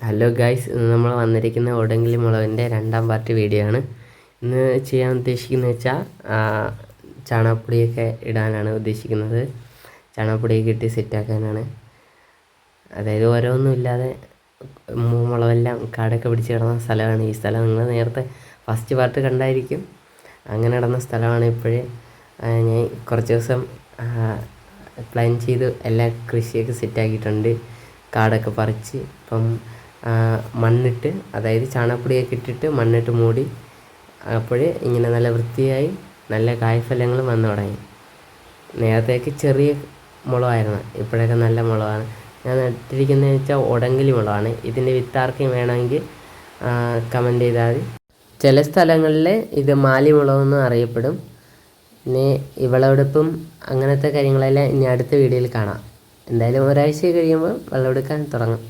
Hello guys ഇന്ന് നമ്മൾ വന്നിരിക്കുന്ന ഒടെങ്കിലി മുളകിന്റെ രണ്ടാം പാർട്ട് വീഡിയോ ആണ്. ഇന്ന് ചെയ്യാൻ ഉദ്ദേശിക്കുന്നത് വെച്ചാൽ ചാണകപ്പൊടിയൊക്കെ ഇടാനാണ് ഉദ്ദേശിക്കുന്നത്. ചാണകപ്പൊടിയൊക്കെ ഇട്ട് സെറ്റാക്കാനാണ് അതായത് ഓരോന്നും ഇല്ലാതെ മുളകെല്ലാം കാടൊക്കെ പിടിച്ച് കിടന്ന സ്ഥലമാണ്. ഈ സ്ഥലം നിങ്ങൾ നേരത്തെ ഫസ്റ്റ് പാർട്ട് കണ്ടായിരിക്കും. അങ്ങനെ കിടന്ന സ്ഥലമാണ് ഇപ്പോഴേ. ഞാൻ കുറച്ച് ദിവസം പ്ലാൻ ചെയ്ത്. എല്ലാ കൃഷിയൊക്കെ സെറ്റാക്കിയിട്ടുണ്ട് കാടൊക്കെ പറിച്ച് ഇപ്പം മണ്ണിട്ട് അതായത് ചാണകപ്പൊടിയൊക്കെ ഇട്ടിട്ട് മണ്ണിട്ട് മൂടി അപ്പോഴേ ഇങ്ങനെ നല്ല വൃത്തിയായി നല്ല കായ്ഫലങ്ങൾ വന്നു തുടങ്ങി. നേരത്തേക്ക് ചെറിയ മുളകായിരുന്നു ഇപ്പോഴൊക്കെ നല്ല മുളകാണ് ഞാൻ നട്ടിരിക്കുന്നത് വെച്ചാൽ ഉടങ്കലി മുളകാണ് ഇതിന്റെ വിത്താർക്കും വേണമെങ്കിൽ കമന്റ് ചെയ്താൽ മതി. ചില സ്ഥലങ്ങളിൽ ഇത് മാലി മുളകെന്നും അറിയപ്പെടും. പിന്നെ വിളവെടുപ്പും അങ്ങനത്തെ കാര്യങ്ങളെല്ലാം ഇനി അടുത്ത വീഡിയോയിൽ കാണാം. എന്തായാലും ഒരാഴ്ച കഴിയുമ്പോൾ വെള്ളമെടുക്കാൻ തുടങ്ങും.